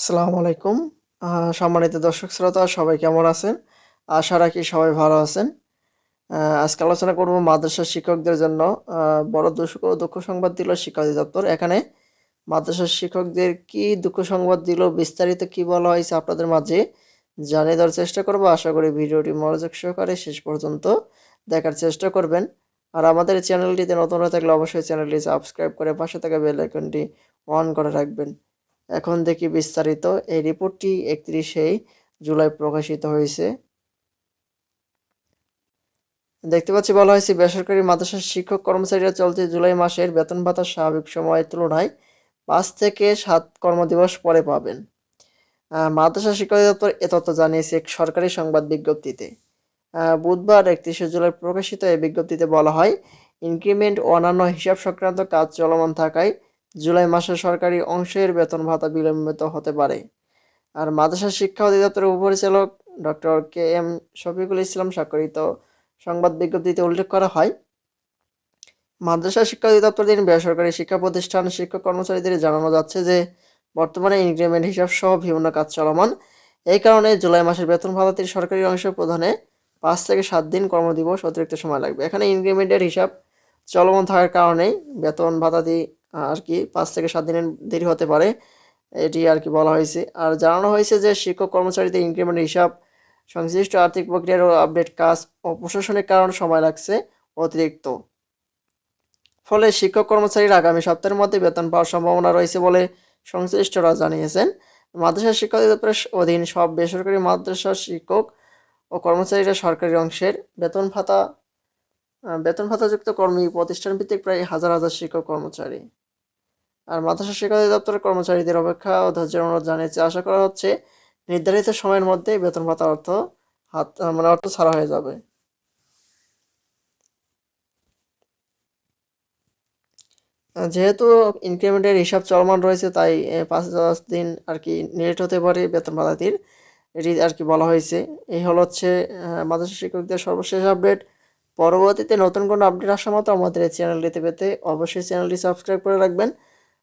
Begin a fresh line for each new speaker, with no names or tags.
আসসালামু আলাইকুম। সম্মানিত দর্শক শ্রোতা, সবাই কেমন আছেন? আশা রাখি সবাই ভালো আছেন। আজকে আলোচনা করব মাদ্রাসা শিক্ষকদের জন্য। বড় দুঃখ দুঃখ সংবাদ দিল শিক্ষা অধিদপ্তর এখানে মাদ্রাসা শিক্ষকদের কি দুঃখ সংবাদ দিল, বিস্তারিত কি বলা হয়েছে আপনাদের মাঝে জানিয়ে দেওয়ার চেষ্টা করব। আশা করি ভিডিওটি মনোযোগ সহকারে শেষ পর্যন্ত দেখার চেষ্টা করবেন। আর আমাদের চ্যানেলটিতে নতুন হয়ে থাকলে অবশ্যই চ্যানেলটি সাবস্ক্রাইব করে পাশে থাকা বেল আইকনটি অন করে রাখবেন। এখন দেখি বিস্তারিত। এই রিপোর্টটি একত্রিশে জুলাই প্রকাশিত হয়েছে। দেখতে পাচ্ছি, বলা হয়েছে, বেসরকারি মাদ্রাসার শিক্ষক কর্মচারীরা চলতি জুলাই মাসের বেতন ভাতা স্বাভাবিক সময়ের তুলনায় পাঁচ থেকে সাত কর্মদিবস পরে পাবেন। মাদ্রাসা শিক্ষা অধিদপ্তর এ তথ্য জানিয়েছে এক সরকারি সংবাদ বিজ্ঞপ্তিতে। বুধবার একত্রিশে জুলাই প্রকাশিত এই বিজ্ঞপ্তিতে বলা হয়, ইনক্রিমেন্ট ও অন্যান্য হিসাব সংক্রান্ত কাজ চলমান থাকায় জুলাই মাসে সরকারি অংশের বেতন ভাতা বিলম্বিত হতে পারে। আর মাদ্রাসা শিক্ষা অধিদপ্তরের উপপরিচালক doctor K M Shafiqul Islam স্বাক্ষরিত সংবাদ বিজ্ঞপ্তিতে উল্লেখ করা হয়, মাদ্রাসা শিক্ষা অধিদপ্তর দিন বেসরকারি শিক্ষা প্রতিষ্ঠান শিক্ষক কর্মচারীদের জানানো যাচ্ছে যে, বর্তমানে ইনক্রিমেন্ট হিসাব সহ বিভিন্ন কাজ চলমান। এই কারণে জুলাই মাসের বেতন ভাতাটির সরকারি অংশ প্রধানে পাঁচ থেকে সাত দিন কর্মদিবস অতিরিক্ত সময় লাগবে। এখানে ইনক্রিমেন্টের হিসাব চলমান থাকার কারণেই বেতন ভাতাটি আর কি, পাঁচ থেকে সাত দিনের দেরি হতে পারে, এটি আর কি বলা হয়েছে। আর জানানো হয়েছে যে শিক্ষক কর্মচারীদের ইনক্রিমেন্ট হিসাব সংশ্লিষ্ট আর্থিক প্রক্রিয়ার আপডেট কাজ ও প্রশাসনিক কারণে সময় লাগছে অতিরিক্ত। ফলে শিক্ষক কর্মচারীর আগামী সপ্তাহের মধ্যে বেতন পাওয়ার সম্ভাবনা রয়েছে বলে সংশ্লিষ্টরা জানিয়েছেন। মাদ্রাসা শিক্ষা অধিদপ্তরের অধীন সব বেসরকারি মাদ্রাসার শিক্ষক ও কর্মচারীরা সরকারি অংশের বেতন ভাতা বেতন ভাতাযুক্ত কর্মী প্রতিষ্ঠান ভিত্তিক প্রায় হাজার হাজার শিক্ষক কর্মচারী। আর মাদ্রাসা শিক্ষা অধিদপ্তরের কর্মচারীদের অপেক্ষা ও ধৈর্যের অনুরোধ জানিয়েছে। আশা করা হচ্ছে নির্ধারিত সময়ের মধ্যে বেতন ভাতা অর্থ হাত মানে অর্থ ছাড়া হয়ে যাবে। যেহেতু ইনক্রিমেন্টের হিসাব চলমান রয়েছে, তাই পাঁচ দশ দিন আর কি লেট হতে পারে বেতন ভাতাটির, এটি আর কি বলা হয়েছে। এই হলো হচ্ছে মাদ্রাসা শিক্ষকদের সর্বশেষ আপডেট। পরবর্তীতে নতুন কোনো আপডেট আসা মতো আমাদের এই চ্যানেলটিতে পেতে অবশ্যই চ্যানেলটি সাবস্ক্রাইব করে রাখবেন।